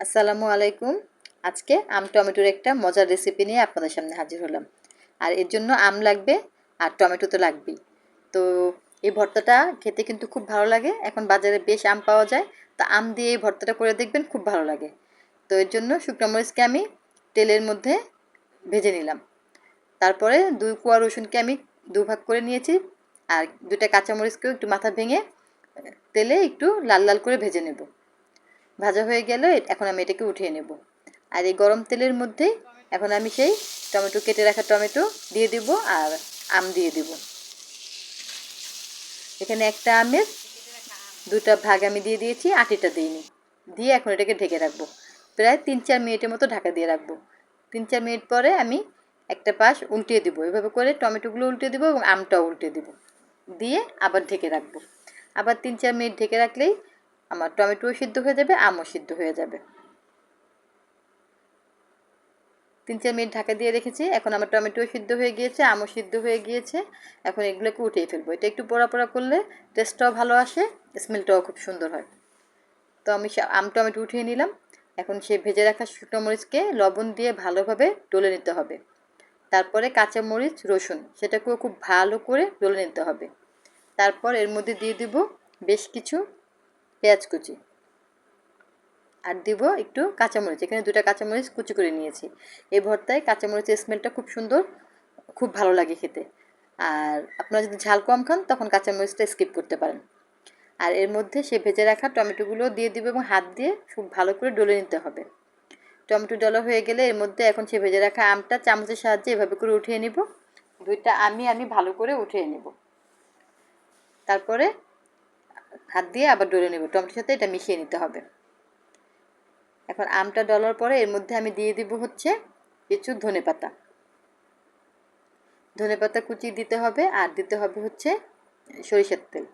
আসসালামু আলাইকুম। আজকে আম টমেটোর একটা মজার রেসিপি নিয়ে আপনাদের সামনে হাজির হলাম। আর এর জন্য আম লাগবে আর টমেটো তো লাগবেই। তো এই ভর্তাটা খেতে কিন্তু খুব ভালো লাগে। এখন বাজারে বেশ আম পাওয়া যায়। তো আম দিয়ে এই ভর্তাটা করে দেখবেন খুব ভালো লাগে। তো এর জন্য শুকনো মরিচকে আমি তেলের মধ্যে ভেজে নিলাম। তারপরে দুই কোয়া রসুনকে আমি দুভাগ করে নিয়েছি। আর দুটা কাঁচামরিচকেও একটু মাথা ভেঙে তেলে একটু লাল লাল করে ভেজে নেব। ভাজা হয়ে গেলে এখন আমি এটাকে উঠিয়ে নেব। আর এই গরম তেলের মধ্যে এখন আমি সেই টমেটো, কেটে রাখা টমেটো দিয়ে দিব আর আম দিয়ে দিব। এখানে একটা আমের দুটা ভাগ আমি দিয়ে দিয়েছি, আটিটা দিইনি। দিয়ে এখন এটাকে ঢেকে রাখব। প্রায় তিন চার মিনিটের মতো ঢাকা দিয়ে রাখব। তিন চার মিনিট পরে আমি একটা পাশ উল্টিয়ে দিব। এভাবে করে টমেটোগুলো উল্টিয়ে দেবো এবং আমটাও উল্টিয়ে দেবো। দিয়ে আবার ঢেকে রাখব। আবার তিন চার মিনিট ঢেকে রাখলেই আমার টমেটোও সিদ্ধ হয়ে যাবে, আমও সিদ্ধ হয়ে যাবে। তিন চার মিনিট ঢাকা দিয়ে রেখেছি, এখন আমার টমেটোও সিদ্ধ হয়ে গিয়েছে, আমও সিদ্ধ হয়ে গিয়েছে। এখন এগুলোকে উঠিয়ে ফেলব। এটা একটু পোড়া পোড়া করলে টেস্টটাও ভালো আসে স্মেলটাও খুব সুন্দর হয়। তো আমি আম, টমেটো উঠিয়ে নিলাম। এখন সে ভেজে রাখা শুকনো মরিচকে লবণ দিয়ে ভালোভাবে ডলে নিতে হবে। তারপরে কাঁচা মরিচ, রসুন, সেটাকেও খুব ভালো করে ডলে নিতে হবে। তারপর এর মধ্যে দিয়ে দিব বেশ কিছু পেঁয়াজ কুচি। আর দিব একটু কাঁচামরিচ। এখানে দুটা কাঁচামরিচ কুচি করে নিয়েছি। এই ভর্তায় কাঁচামরিচের স্মেলটা খুব সুন্দর, খুব ভালো লাগে খেতে। আর আপনারা যদি ঝাল কম খান, তখন কাঁচামরিচটা স্কিপ করতে পারেন। আর এর মধ্যে সে ভেজে রাখা টমেটোগুলো দিয়ে দিব এবং হাত দিয়ে খুব ভালো করে ডলে নিতে হবে। টমেটো ডলা হয়ে গেলে এর মধ্যে এখন সে ভেজে রাখা আমটা চামচের সাহায্যে এভাবে করে উঠিয়ে নিব। দুইটা আমি আমি ভালো করে উঠিয়ে নেব। তারপরে হাত দিয়ে আবার ডলে নেব। টমেটোর সাথে এটা মিশিয়ে নিতে হবে। এখন আমটা ডলার পরে এর মধ্যে আমি দিয়ে দিব হচ্ছে কিছু ধনে পাতা। ধনে পাতা কুচি দিতে হবে আর দিতে হবে হচ্ছে সরিষার তেল।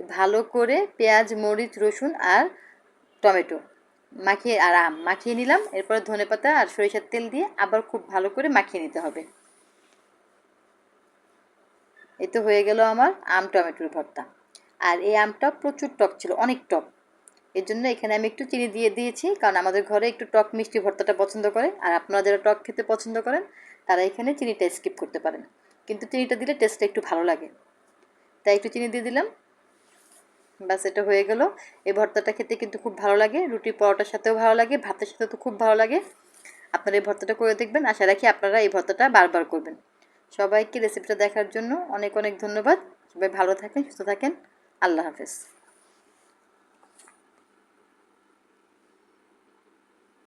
ভালো করে পেঁয়াজ, মরিচ, রসুন আর টমেটো মাখিয়ে আর আম মাখিয়ে নিলাম। এরপরে ধনে পাতা আর সরিষার তেল দিয়ে আবার খুব ভালো করে মাখিয়ে নিতে হবে। এই তো হয়ে গেল আমার আম, টমেটোর ভর্তা। আর এই আমটা প্রচুর টক ছিল, অনেক টক। এর জন্য এখানে আমি একটু চিনি দিয়ে দিয়েছি, কারণ আমাদের ঘরে একটু টক মিষ্টি ভর্তাটা পছন্দ করে আর আপনারা যারা টক খেতে পছন্দ করেন, তারা এখানে চিনিটা স্কিপ করতে পারেন। কিন্তু চিনিটা দিলে টেস্টটা একটু ভালো লাগে। তাই একটু চিনি দিয়ে দিলাম। ব্যাস, এটা হয়ে গেল। এই ভর্তাটা খেতে কিন্তু খুব ভালো লাগে, রুটি পরোটার সাথেও ভালো লাগে, ভাতের সাথে তো খুব ভালো লাগে। আপনারা এই ভর্তাটা করে দেখবেন, আশা রাখি আপনারা এই ভর্তাটা বারবার করবেন। সবাইকে রেসিপিটা দেখার জন্য অনেক অনেক ধন্যবাদ। সবাই ভালো থাকেন, সুস্থ থাকেন। আল্লাহ হাফেজ